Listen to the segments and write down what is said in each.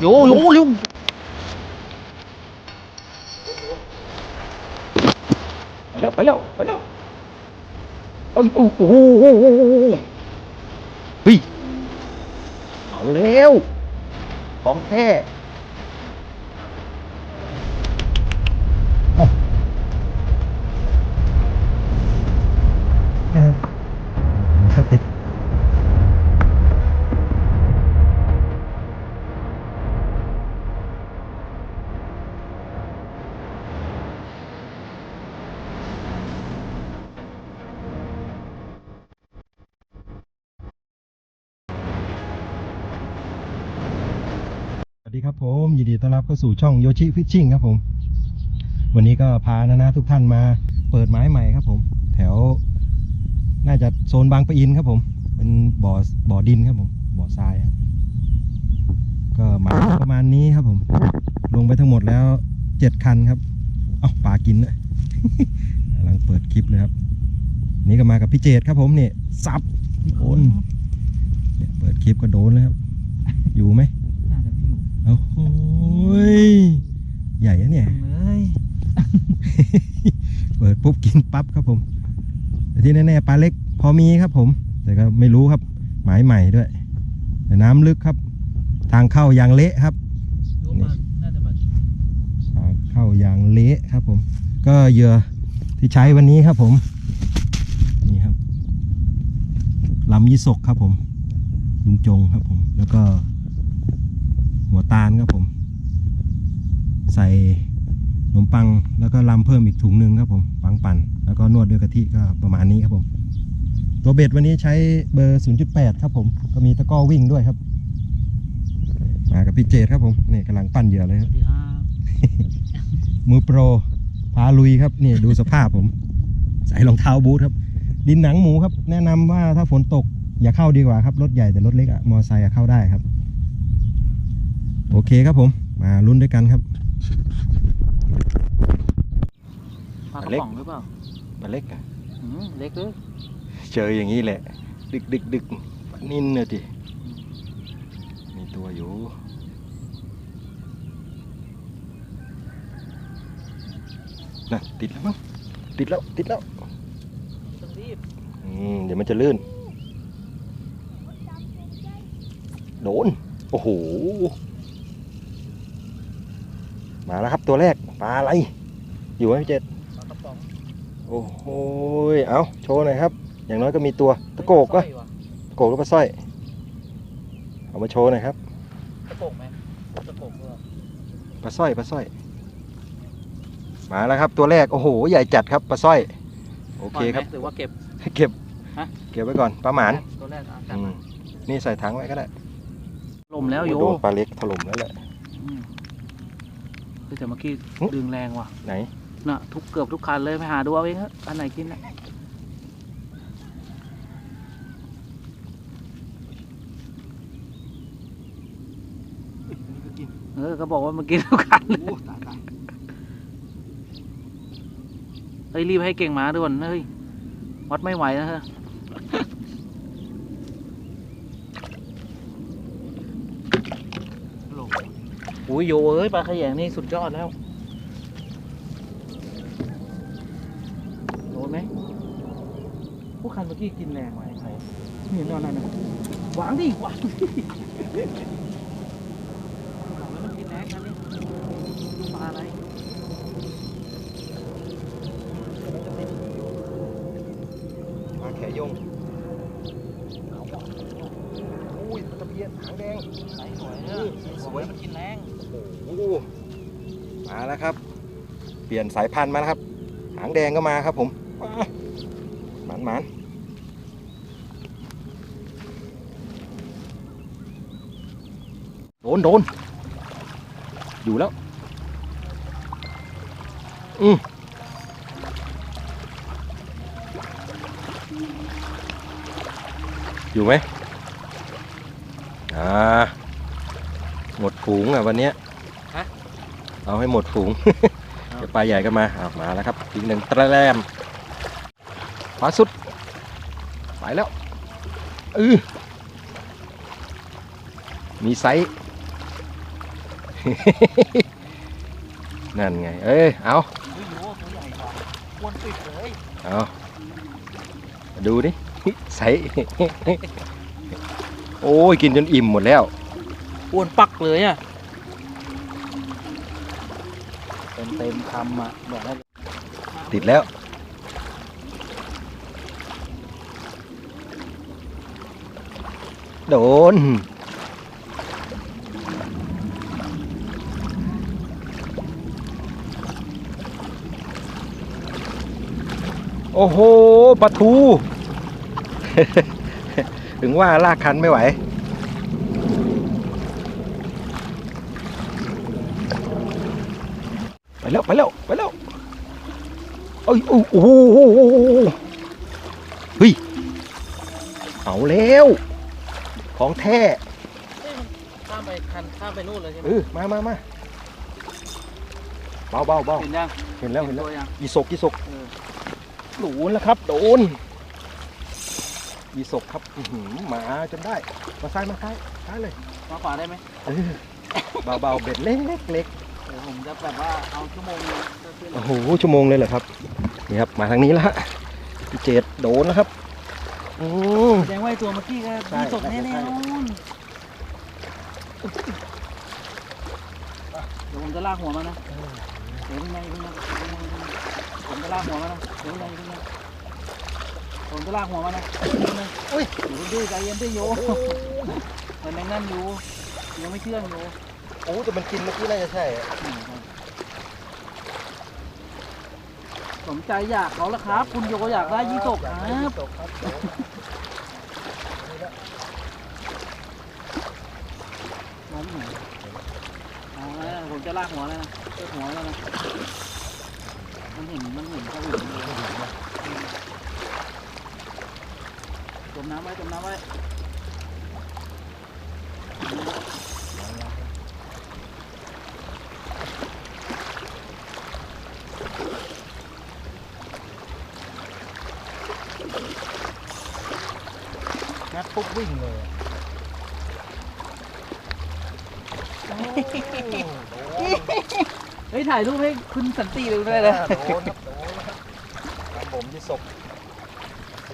โยโยเร็วไปแล้วไปแล้วโอ้โหโอ้โหโอ้โหโอ้โหเฮ้ยเอาแล้วของแท้ สวัสดีครับผมยินดีต้อนรับเข้าสู่ช่องโยชิฟิชชิ่งครับผม วันนี้ก็พานานาทุกท่านมาเปิดไม้ใหม่ครับผม แถว น่าจะโซนบางปะอินครับผม เป็นบ่อบ่อดินครับผม บ่อทรายก็หมาประมาณนี้ครับผม ลงไปทั้งหมดแล้วเจ็ดคันครับ เอ้าปลากินเลยกำลังเปิดคลิปเลยครับ นี่ก็มากับพี่เจตครับผมเนี่ยซับโดนเปิดคลิปก็โดนเลยครับ อยู่ไหม อยู่โอ้โหยใหญ่อะเนี่ยเลยเปิดปุ๊บกินปั๊บครับผม แต่ที่แน่ๆปลาเล็กพอมีครับผม แต่ก็ไม่รู้ครับหมายใหม่ด้วย แต่น้ำลึกครับ ทางเข้ายางเละครับ รู้มาน่าจะมาทางเข้ายางเละครับผม ก็เหยื่อที่ใช้วันนี้ครับผม นี่ครับลำยี่สกครับผม ลุงจงครับผม แล้วก็หัว ตาลครับผม ใส่ขนมปังแล้วก็ลำเพิ่มอีกถุงหนึ่งครับผมปังปั่น แล้วก็นวดด้วยกะทิก็ประมาณนี้ครับผม ตัวเบ็ดวันนี้ใช้เบอร์ 0.8 ครับผม ก็มีตะกร้อวิ่งด้วยครับ มากับพี่เจตครับผมนี่กำลังปั้นเหยื่อเลยสครับวัสดีครับมือโปรพาลุยครับนี่ดูสภาพผม ใส่รองเท้าบูทครับ ดินหนังหมูครับ แนะนำว่าถ้าฝนตกอย่าเข้าดีกว่าครับรถใหญ่แต่รถเล็กอะมอไซค์อะเข้าได้ครับโอ เคครับผม มาลุ้นด้วยกันครับปลากระเล็กป๋องหรือเปล่ามาเล็กอะอืมเล็กเลยเจออย่างนี้แหละ ดึกดึกดึกนิ่นเลยดิมีตัวอยู่น่ะติดแล้วมั้งติดแล้วติดแล้วต้องรีบอืมเดี๋ยวมันจะลื่น โดน โอ้โห มาแล้วครับตัวแรกปลาอะไรอยู่ไหมพี่เจษปลากระป๋องโอ้โหยเอาโชว์หน่อยครับ อย่างน้อยก็มีตัวตะโกกก็สร้อยว่ะตะโกกหรือปลาสร้อย เอามาโชว์หน่อยครับตะโกกไหมตะโกกหรือเปล่าปลาสร้อยปลาสร้อย มาแล้วครับตัวแรกโอ้โหใหญ่จัดครับปลาสร้อยโอเคครับปล่ยไหมหรือว่าเก็บเก็บฮะเก็บไว้ก่อนปลาหมานตัวแรกอะจัอืบมมานี่ใส่ถังไว้ก็ได้ลมแล้วโยโดนปลาเล็กถล่มแล้วแหละอืมเฮ้ย แต่เมื่อกี้หึดึงแรงว่ะ ไหน น่ะ ทุกเกือบทุกคันเลยไปหาดูเอาเองฮะอันไหนกินน่ะเออก็บอกว่ามันกินทุกคันเลยเฮ้ยรีบให้เก่งหมาด่วนเฮ้ยวัดไม่ไหวนะเฮ้ย อุ้ยโยเอ้ยปลาขยงนี่สุดยอดแล้วโดนไหมผู้คันเมื่อกี้กินแรงไหมไข่นี่นอนนั่นน่ะวางดิวางดิบอกแล้วมันกินแรงนนี่ปลาอะไร ปลาแขยงอุ้ยตะเพียนหางแดง ใส่สวยเนอะ สวย มันกินแรง โอ้โหมาแล้วครับ เปลี่ยนสายพันธุ์มาแล้วครับ หางแดงก็มาครับผมหมานหมานโดนโดนอยู่แล้ว อืมอยู่ไหมอ่า หมดฝูงอะวันเนี้ยเอาให้หมดฝูงเดี๋ยว ปลาใหญ่ก็มาอามาแล้วครับ อีกหนึ่งตะแรมขวาสุด ไปแล้วอือมีไซส์นั่นไง เอ้ย เอาเอาดูดิใสโอ้ย กินจนอิ่มหมดแล้วอ้วนปักเลยอะ เต็มคำอะบอกให้ติดแล้ว โดน โอ้โหปลาทู ถึงว่าลากคันไม่ไหว ไป แล้วไปแล้วไปแล้วเอ้ยโอ้โหเฮ้ยเอาแล้ว ของแท้ข้ามไปคันข้ามไปนู่นเลยใช่ไหมเออมามามาเบาเบาเบาเห็นยังเห็นแล้วเห็นแล้วตัวยังอีศกอีศกเออโดนแล้วครับโดนอีศกครับอื้อหือหมาจนได้ มาซ้ายมาซ้ายซ้ายเลยมาขวาได้ไหมเออเบาเบาเบ็ดเล็กเล็กเล็กเดี๋ยวผมจะแบบว่าเอาชั่วโมงนึงจะขึ้นโอ้โหชั่วโมงเลยเหรอครับนี่ครับมาทางนี้แล้วฮะพี่เจดโดนแล้วครับอืมแสดงว่าไอ้ตัวเมื่อกี้ก็ใช่มีตกใช่แน่ใช่ๆนู่นเดี๋ยวผมจะลากหัวมันนะเดี๋ยวยังไงยังไงผมจะลากหัวมันนะเดี๋ยวยังไงยังไงผมจะลากหัวมันนะอุ้ยอยู่ดื้อใจเย็นดื้อโยมันยังนั่นอยู่ยังไม่เชื่องอยู่โอ้แต่มันกินเมื่อกี้น่าจะใช่อะสมใจอยากเขาละครับ คุณโยอยากได้ยี่สกครับ ตกครับน้องหนูเอาแล้วนะผมจะลากหัวแล้วนะเลือหัวแล้วนะ มันเห็น มันเห็นเขาอยู่จมน้ำไว้จมน้ำไว้ ปุ๊บวิ่งเลยอะเฮ้ยถ่ายรูปให้คุณสันติดูด้วยนะโดนครับโดนนะครับตามผมที่ศพ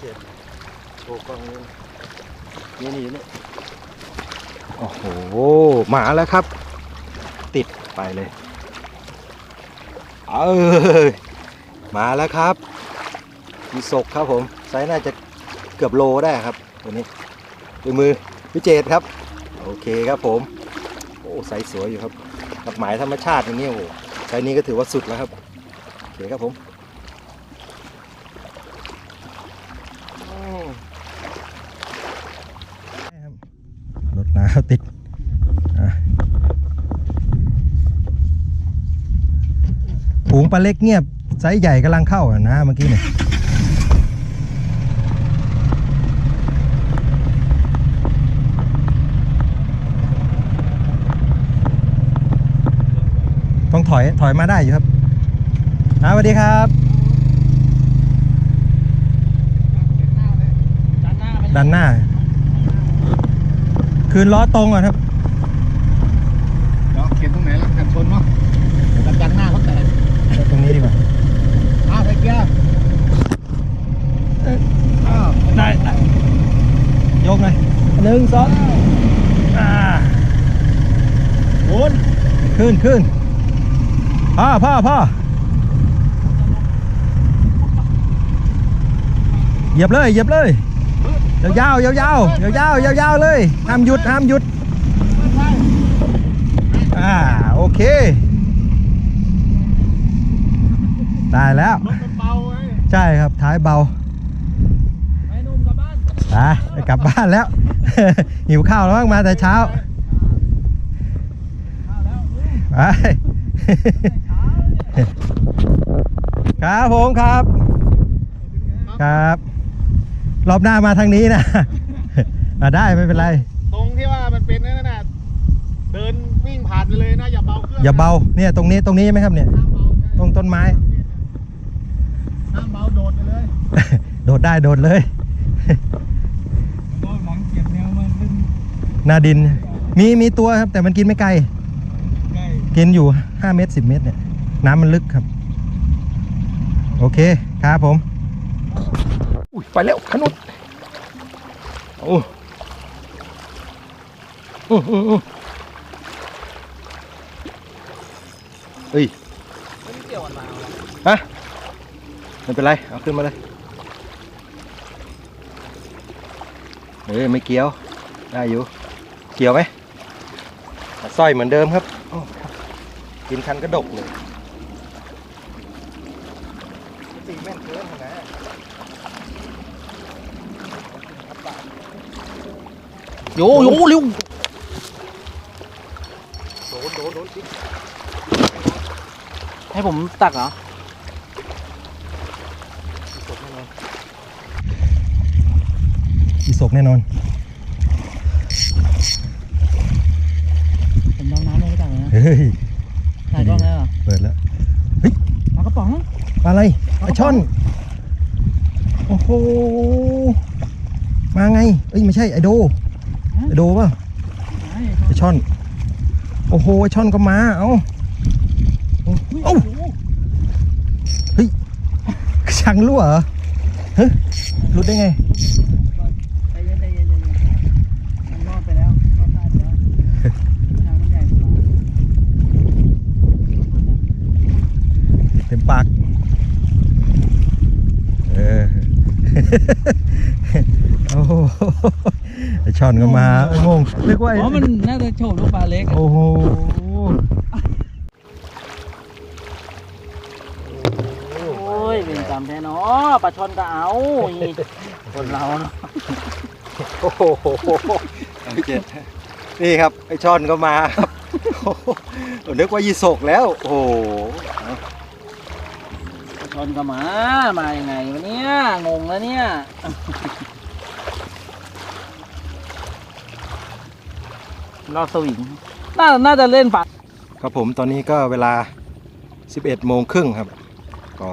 เจ็บโอ้กล้องนี้นี่นี่นี่โอ้โหมาแล้วครับ ติดไปเลยเออมาแล้วครับมีศกครับผมไซส์น่าจะเกือบโลได้ครับ ตัวนี้ด้วมือพิเจตครับ โอเคครับผม โอ้ไซส์สวยอยู่ครับกับหมายธรรมชาติอย่างนี้โอ้โหไซส์นี้ก็ถือว่าสุดแล้วครับ โอเคครับผมรถน้ำติดอะฝูงปลาเล็กเงียบไซส์ใหญ่กำลังเข้าอะนะเมื่อกี้เนี่ย ถอยถอยมาได้อยู่ครับนะสวัสดีครับด้านหน้าไปด้านหน้า คืนล้อตรงก่อนครับเดี๋ยวเขียนตรงไหนแล้วกันชนเนาะกระจังหน้าเขาแตกตรงนี้ดีกว่าอ้าวไอ้เกียร์อ้าวได้ได้ยกเลยหนึ่งสองอ่าโอนขึ้นขึ้น พ่อพ่อพ่อเหยียบเลยเหยียบเลยยาวยาวยาวยาวยาวยาวยาวๆเลยห้ามหยุดห้ามหยุดอ่าโอเค ได้แล้วใช่ครับท้ายเบาไปนุ่มกลับบ้านไปกลับบ้านแล้ว หิวข้าวแล้วมาแต่เช้าไป ครับผมครับ ครับ รอบหน้ามาทางนี้นะมาได้ไม่เป็นไร ตรงที่ว่ามันเป็นนั่นน่ะเดินวิ่งผ่านไปเลยนะอย่าเบาเครื่องอย่าเบาเนี่ยตรงนี้ตรงนี้ไหมครับเนี่ยห้ามเบาใช่ตรงต้นไม้ห้ามเบาโดดไปเลย โดดได้โดดเลยหลังเก็บแนวมันขึ้นหนาดิน มีมีตัวครับแต่มันกินไม่ไกลไกลกินอยู่ 5 เมตร 10 เมตรเนี่ย น้ำมันลึกครับ โอเคครับผม อุ้ยไปแล้วขนุนโอ้อืออืออือเฮ้ยเกี่ยวกันมาฮะไม่เป็นไร เอาขึ้นมาเลยเออไม่เกี่ยว ได้อยู่ เกี่ยวไหมสร้อยเหมือนเดิมครับโอ้กินคันกระดกเลยตีแม่นเกินนะ โยโยเร็วโดนโดนโดนจิ๊บให้ผมตักเหรออีสกแน่นอนผมดำน้ำลงไปตักเลยนะเฮ้ยถ่ายกล้องแล้วเหรอเปิดแล้วปลากระป๋องปลาอะไรปลาช่อนโอ้โหมาไงเอ้ยไม่ใช่ไอโด ไจะดูป่ะไอช่อน โอ้โหไอช่อนก็มา เอ้าเอ้าเฮ้ยช่างรั่วเหรอเฮ้ยรุดได้ไงเต็มปาก เออ ช่อนก็มาโอ้งงนึกว่าไอ้อ๋อ มันน่าจะโฉบลูกปลาเล็กโอ้โหโอ้ยเป็นกรรมแท้เนาะปลาช่อนก็เอานี่คนเราเนาะโอ้โหพี่เจ็ดนี่ครับไอช่อนก็มาครับโอ้โหนึกว่ายีสกแล้ว โอ้โหปลาช่อนก็มา มายังไงวะเนี่ยงงแล้วเนี่ย รอบสวิงน่าน่าจะเล่นฝักครับผมตอนนี้ก็เวลา 11โมงครึ่งครับ ก็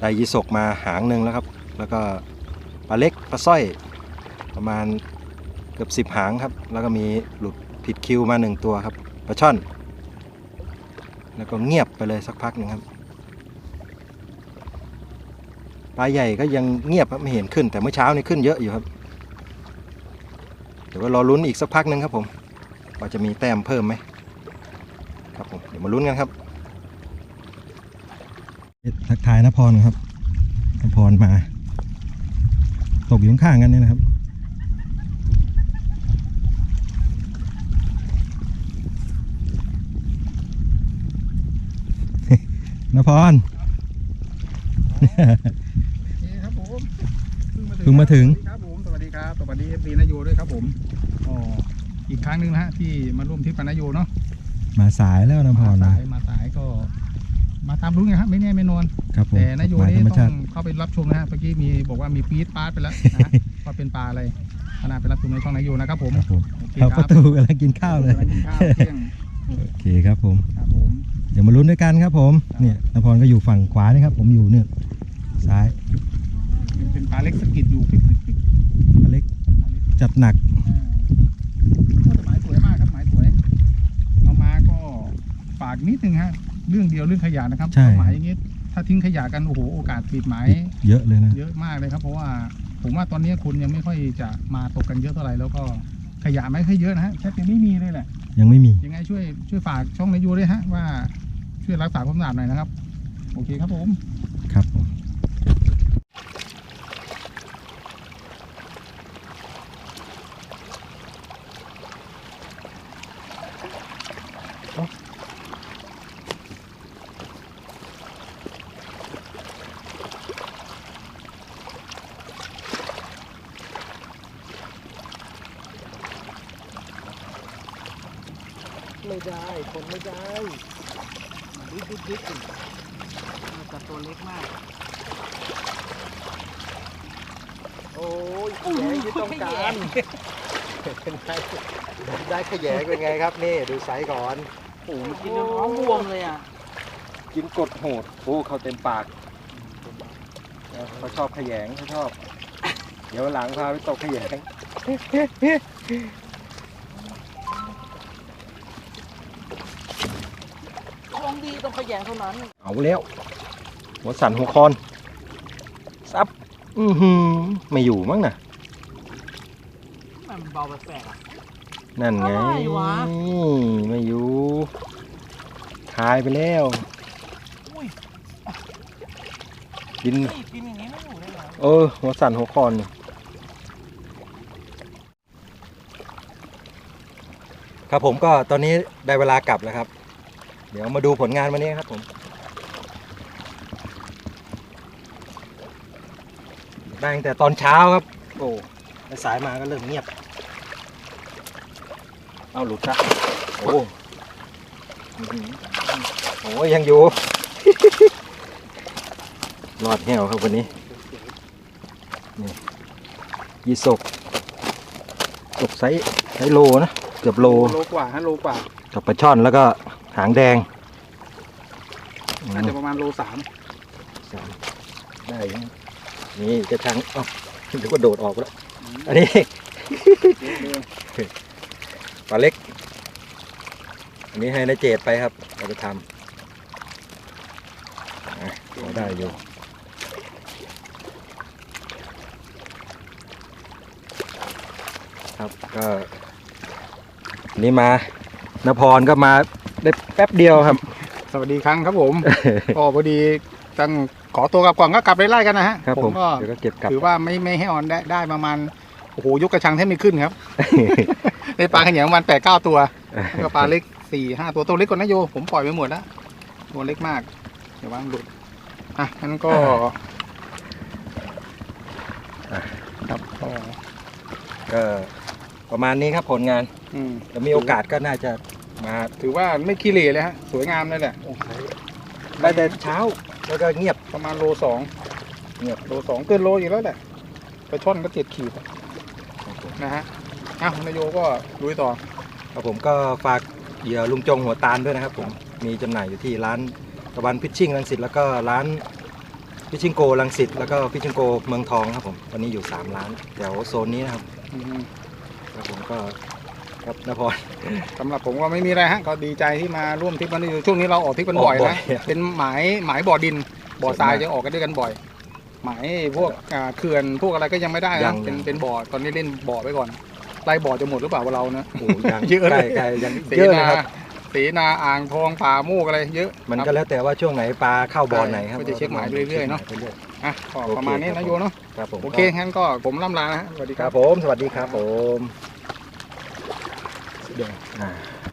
ได้ยีสกมาหางหนึ่งแล้วครับ แล้วก็ปลาเล็กปลาสร้อยประมาณเกือบ10หางครับ แล้วก็มีหลุดผิดคิวมาหนึ่งตัวครับปลาช่อน แล้วก็เงียบไปเลยสักพักหนึ่งครับปลาใหญ่ก็ยังเงียบครับไม่เห็นขึ้นแต่เมื่อเช้านี่ขึ้นเยอะอยู่ครับเดี๋ยวก็รอลุ้นอีกสักพักหนึ่งครับผมว่าจะมีแต้มเพิ่มไหมครับผมเดี๋ยวมาลุ้นกันครับทักทายนพรครับนพรมา ตกอยู่ข้างๆกันเนี่ยนะครับนพรนี่ครับผมเพิ่งมาถึง สวัสดีครับผม สวัสดีครับ สวัสดีเอฟซีนายโยด้วยครับผม อ๋ออีกครั้งหนึ่งนะฮะที่มาร่วมทริปกับนายโยเนาะมาสายแล้วนพมารนะสายมาสายก็ มาตามรุ้นไงครับไม่แน่ไม่นอน ครับผมแต่นายโยมานี่ธรรมต้ชาอติงเข้าไปรับชมนะฮะเมื่อกี้มีบอกว่ามีปี๊ดปาร์ตไปแล้วนะฮะ ว่าเป็นปลาอะไรขนาดไปรับชมในช่องนายโยนะครับผมครับผมโอเคเข้าคปรับระตูกำลังกินข้าวเลย กำลังกินข้าวเที่ยงโอเคครับผม ครับผมเดี๋ยวมาลุ้นด้วยกันครับผม เนี่ยนพรก็อยู่ฝั่งขวานี่ครับ ผมอยู่เนี่ย ซ้ายเป็นปลาเล็กสะกิดอยู่ปิ๊กปิ๊กปิ๊กอเล็กจัดหนัก อ่าแต่หมายสวยมากครับหมายสวยเอามาก็ฝา กนิดนึงฮะเรื่องเดียวเรื่องขยะนะครับใช่ หมายอย่างงี้ถ้าทิ้งขยะกันโอ้โหโอกาสปิดหมาย เยอะเลยนะ เยอะมากเลยครับ เพราะว่าผมว่าตอนนี้คนยังไม่ค่อยจะมาตกกันเยอะเท่าไหร่แล้วก็ขยะไม่ค่อยเยอะนะฮะแทบจะไม่มีเลยแหละ ยังไม่มี ยังไงช่วยช่วยฝากช่องในยูด้วยฮะว่าช่วยรักษาความสะอาดหน่อยนะครับ โอเคครับผม ครับผมไม่ได้ คนไม่ได้ดิ๊กดิ๊กดิ๊กแต่ตัวเล็กมาก โอ้ย ขยงที่ต้องการเป็นไงได้ขยงเป็นไงครับนี่ดูไซส์ก่อนโอ้โหกินจนท้องบวมเลยอะ กินกดโหดโอ้เขาเต็มปากเขาชอบขยงเขาชอบ เดี๋ยวหลังพาไปตกขยงต้องดีต้องขยันเท่านั้น เอาแล้วหัวสั่นหัวคอนซับ อือหือไม่อยู่มั้งน่ะ มันเบาแปลกๆอะ นั่นไง อะไรวะ ไม่อยู่คายไปแล้ว อุ้ยดิน นี่กินอย่างนี้ไม่อยู่ได้เหรอเออ หัวสั่นหัวคอนนี่ครับผมก็ตอนนี้ได้เวลากลับแล้วครับ เดี๋ยวมาดูผลงานวันนี้ครับผม ได้ตั้งแต่ตอนเช้าครับ โอ้แล้วสายมาก็เริ่มเงียบ เอาหลุดซะโอ้อื้อหือโอ้ยยังอยู่ รอดแหวครับวันนี้ นี่ยี่สกตกไซส์ไซส์โลนะ เกือบโล โลกว่าฮะโลกว่า กับปลาช่อนแล้วก็หางแดงอืมน่าจะประมาณโลสามสามได้อยู่นี่จะทางเอ้าเดี๋ยวก็โดดออกแล้ว อันนี้ ปลาเล็ก อันนี้ให้นายเจดไปครับเราไปทำอะพอได้อยู่ครับก็อันนี้มานพรก็มาได้แป๊บเดียวครับ สวัสดีครั้งครับผม ก็พอดีตั้งขอตัวกลับก่อนก็กลับไล่ๆกันนะฮะครับผผมมก็เดี๋ยวก็เก็บกลับถือว่าไม่ไม่ให้ออนได้ได้ประมาณโอ้โหยกกระชังแทบไม่ขึ้นครับ ได้ปลาขยงประมาณแปดเก้าตัวแล้วก็ปลาเล็กสี่ห้าตัวตัวเล็กกว่านะโย ผมปล่อยไปหมดแล้วตัวเล็กมาก เดี๋ยวว่างหลุด อะงั้นก็อะครับก็ก็ประมาณนี้ครับผลงานอืมแล้วมีโอกาสก็น่าจะมาถือว่าไม่ขี้เหร่เลยฮะ สวยงามเลยแหละโอ้โหได้แต่เช้าแล้วก็เงียบประมาณโลสองเงียบโลสองเกินโลอยู่แล้วแหละไปช่อนก็เจ็ดขีดอะนะฮะ อ้าวนายโยก็ลุยต่อ ครับผมก็ฝากเหยื่อลุงจงหัวตาลด้วยนะครับผมมีจำหน่ายอยู่ที่ร้านตะวันพิชชิ่งรังสิตแล้วก็ร้านพิชชิ่งโกรังสิตแล้วก็พิชชิ่งโกเมืองทองครับผมตอนนี้อยู่ 3 ร้านแถวโซนนี้นะครับอืมครับผมก็ครับนพรสำหรับผมก็ไม่มีอะไรฮะก็ดีใจที่มาร่วมทริปวันนี้ช่วงนี้เราออกทริปกันบ่อยออกบ่อนะยเป็นหมายหมายบ่อดินบ่อทรายส่วนมากจะออกกันด้วยกันบ่อย หมายพวกอ่าเขื่อนพวกอะไรก็ยังไม่ได้ยันะงเป็นยัง เป็นบ่อตอนนี้เล่นบ่อไปก่อน ไล่บ่อจะหมดหรือเปล่าว่าเรานะ โอ้ยังเยอะเลยใกล้ใกล้ยังเสเยอะเลนายครับ เสนาอ่างทองป่าโมกอะไรเยอะมันครับก็แล้วแต่ว่าช่วงไหนปลาเข้าบ่อไหนครับก็จะเช็คหมายไปเรื่อยๆเนอะ ช็คหมไปอย อะก็โอเคประมาณนี้ครันะบโยเนาะครับผมโอเคงั้นก็ผมล่ำลานะฮะสวัสดีคครัรับ บผม สวัสดีครับผมเดี๋ยวอ่า